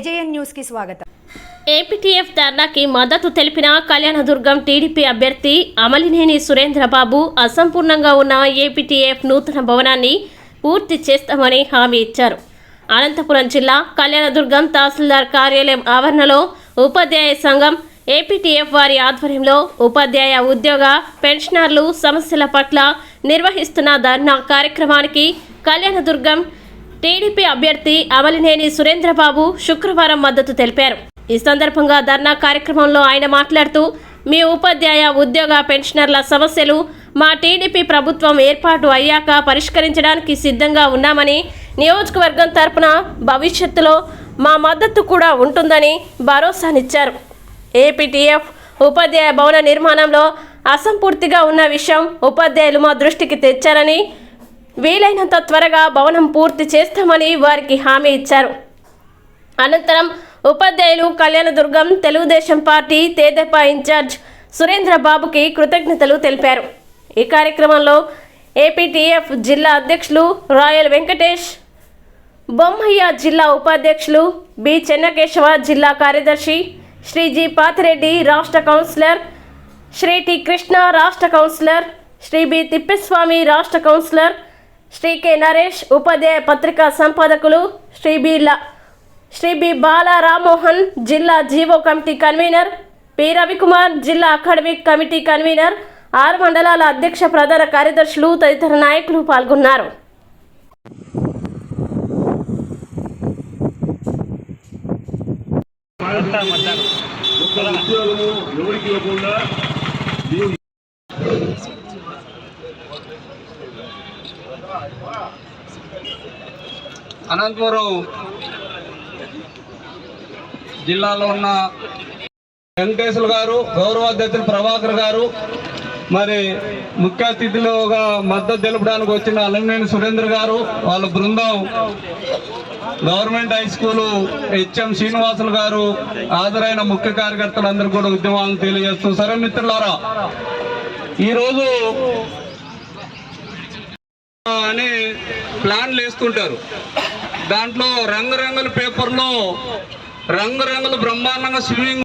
AJN న్యూస్కి స్వాగతం. APTF ధర్నాకి మద్దతు తెలిపిన కళ్యాణదుర్గం టీడీపీ అభ్యర్థి అమలినేని సురేంద్రబాబు అసంపూర్ణంగా ఉన్న ఏపీటీఎఫ్ నూతన భవనాన్ని పూర్తి చేస్తామని హామీ ఇచ్చారు. అనంతపురం జిల్లా కళ్యాణదుర్గం తహసీల్దార్ కార్యాలయం ఆవరణలో ఉపాధ్యాయ సంఘం ఏపీటీఎఫ్ వారి ఆధ్వర్యంలో ఉపాధ్యాయ ఉద్యోగ పెన్షనర్లు సమస్యల పట్ల నిర్వహిస్తున్న ధర్నా కార్యక్రమానికి కళ్యాణదుర్గం టీడీపీ అభ్యర్థి అవలినేని సురేంద్రబాబు శుక్రవారం మద్దతు తెలిపారు. ఈ సందర్భంగా ధర్నా కార్యక్రమంలో ఆయన మాట్లాడుతూ మీ ఉపాధ్యాయ ఉద్యోగ పెన్షనర్ల సమస్యలు మా టీడీపీ ప్రభుత్వం ఏర్పాటు అయ్యాక పరిష్కరించడానికి సిద్ధంగా ఉన్నామని నియోజకవర్గం తరపున భవిష్యత్తులో మా మద్దతు కూడా ఉంటుందని భరోసానిచ్చారు. ఏపీటీఎఫ్ ఉపాధ్యాయ భవన నిర్మాణంలో అసంపూర్తిగా ఉన్న విషయం ఉపాధ్యాయులు మా దృష్టికి తెచ్చారని వీలైనంత త్వరగా భవనం పూర్తి చేస్తామని వారికి హామీ ఇచ్చారు. అనంతరం ఉపాధ్యాయులు కళ్యాణదుర్గం తెలుగుదేశం పార్టీ తేదెపా ఇన్ఛార్జ్ సురేంద్ర బాబుకి కృతజ్ఞతలు తెలిపారు. ఈ కార్యక్రమంలో ఏపీటీఎఫ్ జిల్లా అధ్యక్షులు రాయల్ వెంకటేష్ బొమ్మయ్య జిల్లా ఉపాధ్యక్షులు బి చెన్నకేశవ జిల్లా కార్యదర్శి శ్రీ జి పాతిరెడ్డి రాష్ట్ర కౌన్సిలర్ శ్రీ టి కృష్ణ రాష్ట్ర కౌన్సిలర్ శ్రీ బి తిప్పస్వామి రాష్ట్ర కౌన్సిలర్ శ్రీ కె నరేష్ ఉపాధ్యాయ పత్రికా సంపాదకులు శ్రీ బి లా శ్రీ బి బాల రామ్మోహన్ జిల్లా GO committee convener P Ravikumar జిల్లా అకాడమిక్ కమిటీ కన్వీనర్ ఆరు మండలాల అధ్యక్ష ప్రధాన కార్యదర్శులు తదితర నాయకులు పాల్గొన్నారు. ఉద్యోగము ఎవరికి ఇవ్వకుండా మీరు అనంతపురం జిల్లాలో ఉన్న వెంకటేశ్వర గారు గౌరవాధ్యక్షులు ప్రభాకర్ గారు మరి ముఖ్య అతిథులుగా మద్దతు తెలపడానికి వచ్చిన అలంనేని సురేంద్ర గారు వాళ్ళ బృందం government high school HM Srinivasulu గారు హాజరైన ముఖ్య కార్యకర్తలందరూ కూడా ఉద్యమాలను తెలియజేస్తూ సరే మిత్రులారా ఈరోజు అని ప్లాన్లు వేస్తుంటారు. దాంట్లో రంగురంగుల పేపర్లో రంగురంగుల బ్రహ్మాండంగా స్విమ్మింగ్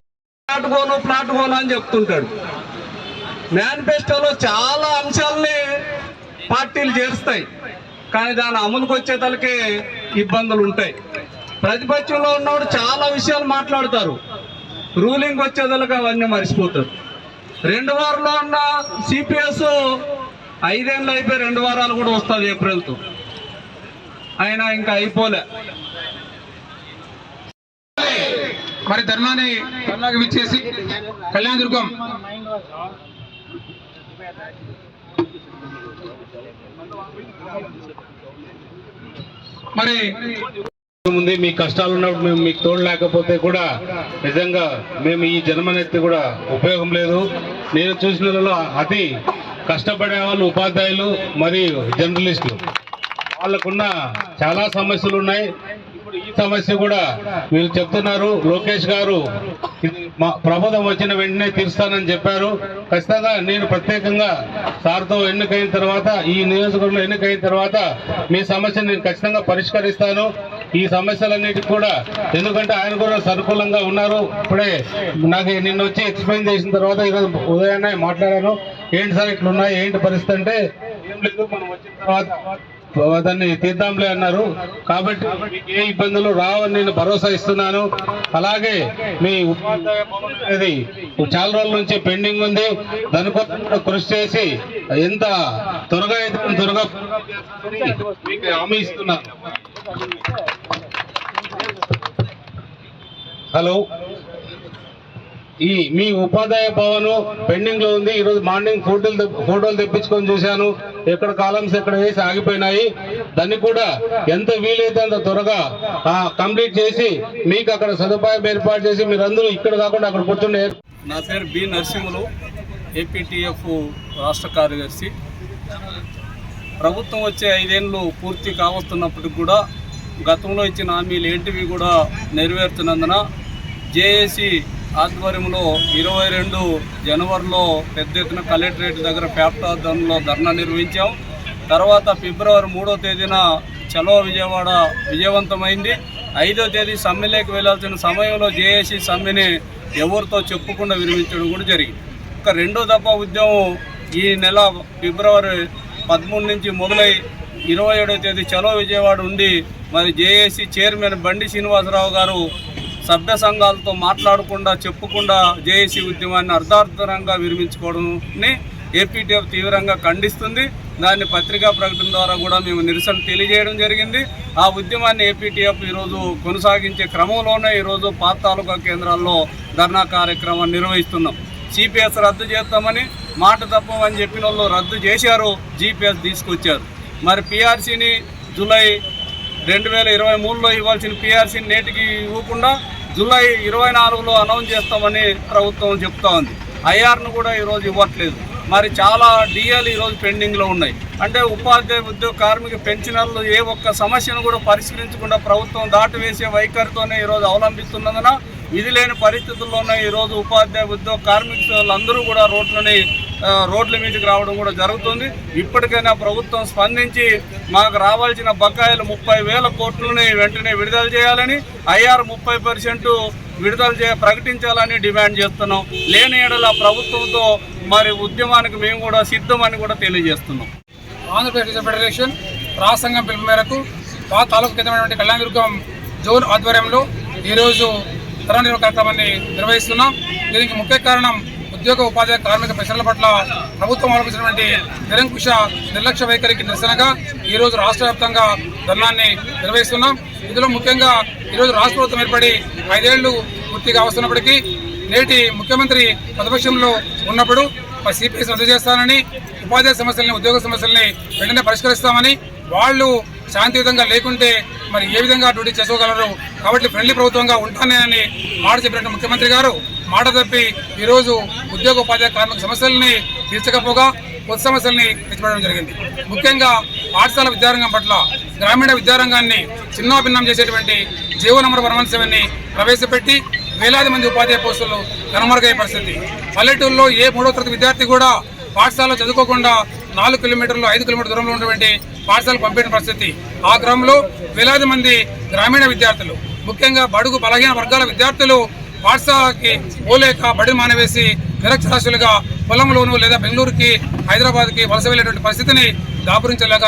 ప్లాట్ గోను ప్లాట్ గోను అని చెప్తుంటాడు. మేనిఫెస్టోలో చాలా అంశాలని పార్టీలు చేరుస్తాయి కానీ దాని అమలుకు వచ్చేతలకే ఇబ్బందులు ఉంటాయి. ప్రతిపక్షంలో ఉన్నవాడు చాలా విషయాలు మాట్లాడతారు. రూలింగ్ వచ్చేదలకు అవన్నీ మర్చిపోతారు రెండు వారంలో ఉన్న సిపిఎస్ ఐదేళ్ళు అయిపోయి రెండు వారాలు కూడా వస్తుంది ఏప్రిల్తో. అయినా ఇంకా అయిపోలే. మరి ధర్నాన్ని ధర్నాకి విచ్చేసి కళ్యాణదుర్గం మరి ముందు మీ కష్టాలు ఉన్నప్పుడు మేము మీకు తోడు లేకపోతే కూడా నిజంగా మేము ఈ జన్మనెత్తి కూడా ఉపయోగం లేదు. నేను చూసిన అతి కష్టపడే వాళ్ళు ఉపాధ్యాయులు మరియు జర్నలిస్టులు. వాళ్ళకున్న చాలా సమస్యలు ఉన్నాయి ఇప్పుడు ఈ సమస్య కూడా వీళ్ళు చెప్తున్నారు. లోకేష్ గారు మా ప్రభుత్వం వచ్చిన వెంటనే తీరుస్తానని చెప్పారు. ఖచ్చితంగా నేను ప్రత్యేకంగా సార్తో ఎన్నికైన తర్వాత ఈ నియోజకవర్గంలో ఎన్నికైన తర్వాత మీ సమస్యను నేను ఖచ్చితంగా పరిష్కరిస్తాను. ఈ సమస్యలన్నిటికి కూడా ఎందుకంటే ఆయన కూడా సనుకూలంగా ఉన్నారు. ఇప్పుడే నాకు నిన్న వచ్చి ఎక్స్ప్లెయిన్ చేసిన తర్వాత ఈరోజు ఉదయాన్నే మాట్లాడాను. ఏంటి సార్ ఇట్లున్నాయి? ఏంటి పరిస్థితి అంటే ఏం లేదు. మనం వచ్చిన తర్వాత దాన్ని తీద్దాంలే అన్నారు. కాబట్టి మీకు ఏ ఇబ్బందులు రావని నేను భరోసా ఇస్తున్నాను. అలాగే మీ ఉపాధ్యాయ భవనం అనేది చాలా రోజుల నుంచి పెండింగ్ ఉంది. దాని కోసం కృషి చేసి ఎంత త్వరగా అయితే త్వరగా మీకు హామీ ఇస్తున్నాను హలో. ఈ మీ ఉపాధ్యాయ భవన్ పెండింగ్లో ఉంది. ఈరోజు మార్నింగ్ ఫోటోలు ఫోటోలు తెప్పించుకొని చూశాను. ఎక్కడ కాలమ్స్ ఎక్కడ వేసి ఆగిపోయినాయి. దాన్ని కూడా ఎంత వీలైతే అంత త్వరగా కంప్లీట్ చేసి మీకు అక్కడ సదుపాయం ఏర్పాటు చేసి మీరందరూ ఇక్కడ కాకుండా అక్కడ కూర్చుండే నా పేరు బి నరసింహులు ఏపీటీఎఫ్ రాష్ట్ర కార్యదర్శి. ప్రభుత్వం వచ్చే ఐదేళ్ళు పూర్తి కావస్తున్నప్పటికి కూడా గతంలో ఇచ్చిన హామీలు ఏంటివి కూడా నెరవేరుతున్నందున జేఏసీ ఆధ్వర్యంలో ఇరవై రెండు జనవరిలో పెద్ద ఎత్తున కలెక్టరేట్ దగ్గర ప్యాప్టాదంలో ధర్నా నిర్వహించాం. తర్వాత ఫిబ్రవరి మూడో తేదీన చలో విజయవాడ విజయవంతమైంది. ఐదో తేదీ సమ్మెలోకి వెళ్ళాల్సిన సమయంలో జేఏసీ సమ్మెని ఎవరితో చెప్పకుండా విరమించడం కూడా జరిగింది. ఒక రెండో దఫా ఉద్యమం ఈ నెల ఫిబ్రవరి పదమూడు నుంచి మొదలై ఇరవై ఏడో తేదీ చలో విజయవాడ ఉండి మరి జేఏసీ చైర్మన్ బండి శ్రీనివాసరావు గారు సభ్య సంఘాలతో మాట్లాడకుండా చెప్పకుండా జేఏసీ ఉద్యమాన్ని అర్ధార్థరంగా విరమించుకోవడంని ఏపీటీఎఫ్ తీవ్రంగా ఖండిస్తుంది. దాన్ని పత్రికా ప్రకటన ద్వారా కూడా మేము నిరసన తెలియజేయడం జరిగింది. ఆ ఉద్యమాన్ని ఏపీటీఎఫ్ ఈరోజు కొనసాగించే క్రమంలోనే ఈరోజు పాత తాలూకా కేంద్రాల్లో ధర్నా కార్యక్రమం నిర్వహిస్తున్నాం. సిపిఎస్ రద్దు చేస్తామని మాట తప్పమని చెప్పిన వాళ్ళు రద్దు చేశారు. జీపీఎస్ తీసుకొచ్చారు. మరి పిఆర్సీని జూలై రెండు వేల ఇరవై మూడులో ఇవ్వాల్సిన పిఆర్సీని నేటికి ఇవ్వకుండా జూలై ఇరవై నాలుగులో అనౌన్స్ చేస్తామని ప్రభుత్వం చెప్తా ఉంది. ఐఆర్ను కూడా ఈరోజు ఇవ్వట్లేదు. మరి చాలా డిఎలు ఈరోజు పెండింగ్లో ఉన్నాయి. అంటే ఉపాధ్యాయ ఉద్యోగ కార్మిక పెన్షనర్లు ఏ ఒక్క సమస్యను కూడా పరిష్కరించకుండా ప్రభుత్వం దాటి వేసే వైఖరితోనే ఈరోజు అవలంబిస్తున్నందున విధి లేని పరిస్థితుల్లోనే ఈరోజు ఉపాధ్యాయ ఉద్యోగ కార్మికులందరూ కూడా రోడ్లని రోడ్ల మీదకి రావడం కూడా జరుగుతుంది. ఇప్పటికైనా ప్రభుత్వం స్పందించి మాకు రావాల్సిన బకాయిలు ముప్పై వేల కోట్లని వెంటనే విడుదల చేయాలని ఐఆర్ ముప్పై పర్సెంట్ విడుదల చే ప్రకటించాలని డిమాండ్ చేస్తున్నాం. లేని ఏడల ప్రభుత్వంతో మరి ఉద్యమానికి మేము కూడా సిద్ధమని కూడా తెలియజేస్తున్నాం. ఆంధ్రప్రదేశ్ ఫెడరేషన్ రాష్ట్ర పిలుపు మేరకు మా తాలూకు కేంద్రమైనటువంటి కళ్యాణదుర్గం జోన్ ఆధ్వర్యంలో ఈరోజు తరణ కార్యక్రమాన్ని నిర్వహిస్తున్నాం. దీనికి ముఖ్య కారణం ఉద్యోగ ఉపాధ్యాయ కార్మిక ప్రశ్నల పట్ల ప్రభుత్వం అవలంబించినటువంటి నిరంకుశ నిర్లక్ష్య వైఖరికి నిరసనగా ఈరోజు రాష్ట్ర వ్యాప్తంగా ధర్నాన్ని నిర్వహిస్తున్నాం. ఇందులో ముఖ్యంగా ఈరోజు రాష్ట్ర ప్రభుత్వం ఏర్పడి ఐదేళ్ళు పూర్తిగా వస్తున్నప్పటికీ నేటి ముఖ్యమంత్రి ప్రతిపక్షంలో ఉన్నప్పుడు సిపిఎస్ రద్దు చేస్తానని ఉపాధ్యాయ సమస్యల్ని ఉద్యోగ సమస్యల్ని వెంటనే పరిష్కరిస్తామని వాళ్ళు శాంతియుతంగా లేకుంటే మరి ఏ విధంగా డ్యూటీ చేసుకోగలరు? కాబట్టి ఫ్రెండ్లీ ప్రభుత్వంగా ఉంటానని మాట చెప్పినట్టు ముఖ్యమంత్రి గారు మాట తప్పి ఈరోజు ఉద్యోగ ఉపాధ్యాయ కార్మిక సమస్యల్ని తీర్చకపోగా కొత్త సమస్యల్ని తెచ్చిపెట్టడం జరిగింది. ముఖ్యంగా పాఠశాల విద్యారంగం పట్ల గ్రామీణ విద్యారంగాన్ని చిన్నాభిన్నం చేసేటువంటి G O number one one సెవెన్ని ప్రవేశపెట్టి వేలాది మంది ఉపాధ్యాయ పోస్టులు కనుమరుగయ్యే పరిస్థితి పల్లెటూరులో ఏ మూడో తరగతి విద్యార్థి కూడా పాఠశాలలో చదువుకోకుండా నాలుగు కిలోమీటర్లు ఐదు కిలోమీటర్ దూరంలో ఉన్నటువంటి పాఠశాల పంపిన పరిస్థితి. ఆ క్రమంలో వేలాది మంది గ్రామీణ విద్యార్థులు ముఖ్యంగా బడుగు బలహీన వర్గాల విద్యార్థులు పాఠశాలకి పోలేక బడి మానవేసి నిరక్షరాశులుగా పొలంలోను లేదా బెంగళూరుకి హైదరాబాద్కి వలస వెళ్ళేటువంటి పరిస్థితిని దాపురించలేక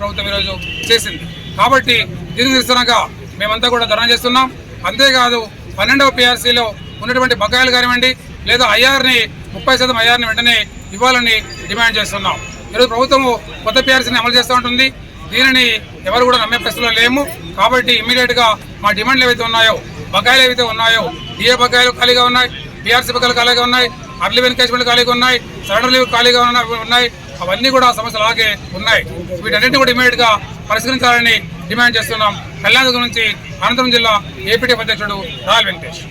ప్రభుత్వం ఈరోజు చేసింది. కాబట్టి దీనికి నిరసనగా మేమంతా కూడా ధర్నా చేస్తున్నాం. అంతేకాదు పన్నెండవ పిఆర్సీలో ఉన్నటువంటి బకాయిలు కానివ్వండి లేదా ఐఆర్ని ముప్పై శాతం ఐఆర్ని వెంటనే ఇవ్వాలని డిమాండ్ చేస్తున్నాం. ఈరోజు ప్రభుత్వము కొత్త పిఆర్సీని అమలు చేస్తూ ఉంటుంది. దీనిని ఎవరు కూడా నమ్మే ప్రశ్నలో లేము. కాబట్టి ఇమ్మీడియట్గా మా డిమాండ్లు ఏవైతే ఉన్నాయో బకాయిలు ఏవైతే ఉన్నాయో డిఏ బకాయిలు ఖాళీగా ఉన్నాయి పిఆర్సీ బకాయిలు ఖాళీగా ఉన్నాయి అర్లీ ఎన్కేజ్మెంట్ ఖాళీగా ఉన్నాయి సరెండర్ లీవ్ ఖాళీగా ఉన్నాయి అవన్నీ కూడా సమస్యలు అలాగే ఉన్నాయి. వీటన్నింటినీ కూడా ఇమీడియట్గా పరిష్కరించాలని డిమాండ్ చేస్తున్నాం. కళ్యాణ నుంచి అనంతపురం జిల్లా ఏపీటీ అధ్యక్షుడు రాయల్ వెంకటేష్.